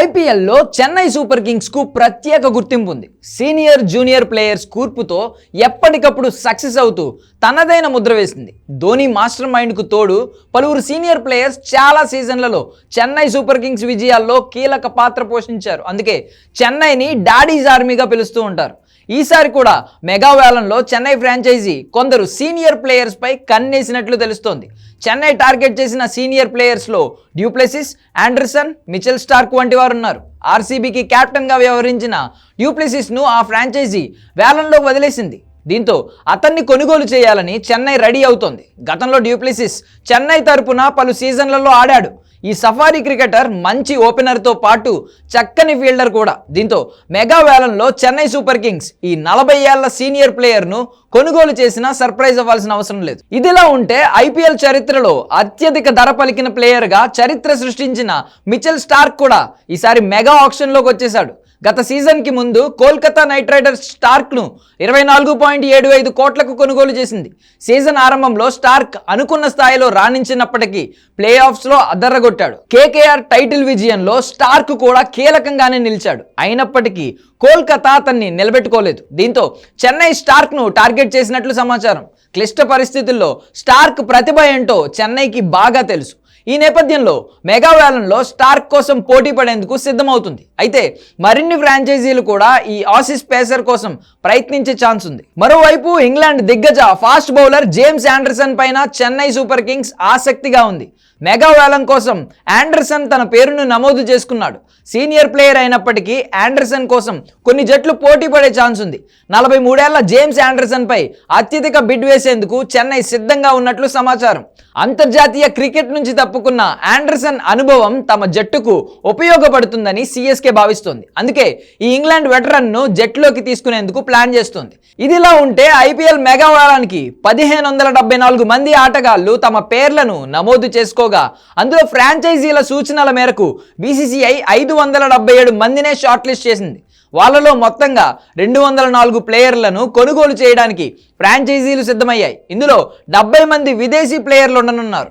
ఐపీఎల్లో చెన్నై సూపర్ కింగ్స్కు ప్రత్యేక గుర్తింపు ఉంది. సీనియర్ జూనియర్ ప్లేయర్స్ కూర్పుతో ఎప్పటికప్పుడు సక్సెస్ అవుతూ తనదైన ముద్ర వేసింది. ధోని మాస్టర్ మైండ్కు తోడు పలువురు సీనియర్ ప్లేయర్స్ చాలా సీజన్లలో చెన్నై సూపర్ కింగ్స్ విజయాల్లో కీలక పాత్ర పోషించారు. అందుకే చెన్నైని డాడీస్ ఆర్మీగా పిలుస్తూ ఉంటారు. ఈసారి కూడా మెగా వేలంలో చెన్నై ఫ్రాంచైజీ కొందరు సీనియర్ ప్లేయర్స్పై కన్నేసినట్లు తెలుస్తోంది. చెన్నై టార్గెట్ చేసిన senior ప్లేయర్స్లో Du Plessis Anderson Mitchell Starc వంటి వారు ఉన్నారు ఆర్సీబీకి కెప్టెన్గా వ్యవహరించిన డ్యూప్లెసిస్ను ఆ ఫ్రాంచైజీ వేలంలో వదిలేసింది. దీంతో అతన్ని కొనుగోలు చేయాలని చెన్నై రెడీ అవుతోంది. గతంలో డ్యూప్లెసిస్ చెన్నై తరపున పలు సీజన్లలో ఆడాడు. ఈ సఫారీ క్రికెటర్ మంచి ఓపెనర్తో పాటు చక్కని ఫీల్డర్ కూడా. దీంతో మెగా వేలంలో చెన్నై సూపర్ కింగ్స్ ఈ నలభై ఏళ్ళ సీనియర్ ప్లేయర్ను కొనుగోలు చేసినా సర్ప్రైజ్ అవ్వాల్సిన అవసరం లేదు. ఇదిలా ఉంటే ఐపీఎల్ చరిత్రలో అత్యధిక ధర పలికిన ప్లేయర్గా చరిత్ర సృష్టించిన మిచెల్ స్టార్క్ కూడా ఈసారి మెగా ఆప్షన్లోకి వచ్చేశాడు. గత సీజన్కి ముందు కోల్కతా నైట్ రైడర్స్ స్టార్క్ను ఇరవై నాలుగు పాయింట్ ఏడు ఐదు కోట్లకు కొనుగోలు చేసింది. సీజన్ ఆరంభంలో స్టార్క్ అనుకున్న స్థాయిలో రాణించినప్పటికీ ప్లే ఆఫ్స్లో అద్దరగొట్టాడు కేకేఆర్ టైటిల్ విజయంలో స్టార్క్ కూడా కీలకంగానే నిలిచాడు. అయినప్పటికీ కోల్కతా అతన్ని నిలబెట్టుకోలేదు. దీంతో చెన్నై స్టార్క్ను టార్గెట్ చేసినట్లు సమాచారం. క్లిష్ట పరిస్థితుల్లో స్టార్క్ ప్రతిభ ఏంటో చెన్నైకి బాగా తెలుసు. ఈ నేపథ్యంలో మెగా వేలంలో స్టార్క్ కోసం పోటీ పడేందుకు సిద్ధమవుతుంది. అయితే మరిన్ని ఫ్రాంచైజీలు కూడా ఈ ఆసిస్ పేసర్ కోసం ప్రయత్నించే ఛాన్స్ ఉంది. మరోవైపు ఇంగ్లాండ్ దిగ్గజ ఫాస్ట్ బౌలర్ జేమ్స్ ఆండర్సన్ పైన చెన్నై సూపర్ కింగ్స్ ఆసక్తిగా ఉంది. మెగా వేలం కోసం ఆండర్సన్ తన పేరును నమోదు చేసుకున్నాడు. సీనియర్ ప్లేయర్ అయినప్పటికీ ఆండర్సన్ కోసం కొన్ని జట్లు పోటీ పడే ఛాన్స్ ఉంది. నలభై మూడేళ్ళ జేమ్స్ ఆండర్సన్ పై అత్యధిక బిడ్ వేసేందుకు చెన్నై సిద్ధంగా ఉన్నట్లు సమాచారం. అంతర్జాతీయ క్రికెట్ నుంచి తప్పుకున్న ఆండర్సన్ అనుభవం తమ జట్టుకు ఉపయోగపడుతుందని సిఎస్కే భావిస్తోంది. అందుకే ఈ ఇంగ్లాండ్ వెటరన్ను జట్టులోకి తీసుకునేందుకు ప్లాన్ చేస్తోంది. ఇదిలా ఉంటే ఐపీఎల్ మెగావాలానికి పదిహేను వందల డెబ్బై నాలుగు మంది ఆటగాళ్ళు తమ పేర్లను నమోదు చేసుకో చేసుకోగా. అందులో ఫ్రాంచైజీల సూచనల మేరకు బీసీసీఐ ఐదు వందల డెబ్బై ఏడు మందినే షార్ట్ లిస్ట్ చేసింది. వాళ్ళలో మొత్తంగా రెండు వందల నాలుగు ప్లేయర్లను కొనుగోలు చేయడానికి ఫ్రాంచైజీలు సిద్ధమయ్యాయి. ఇందులో డెబ్బై మంది విదేశీ ప్లేయర్లు ఉండనున్నారు.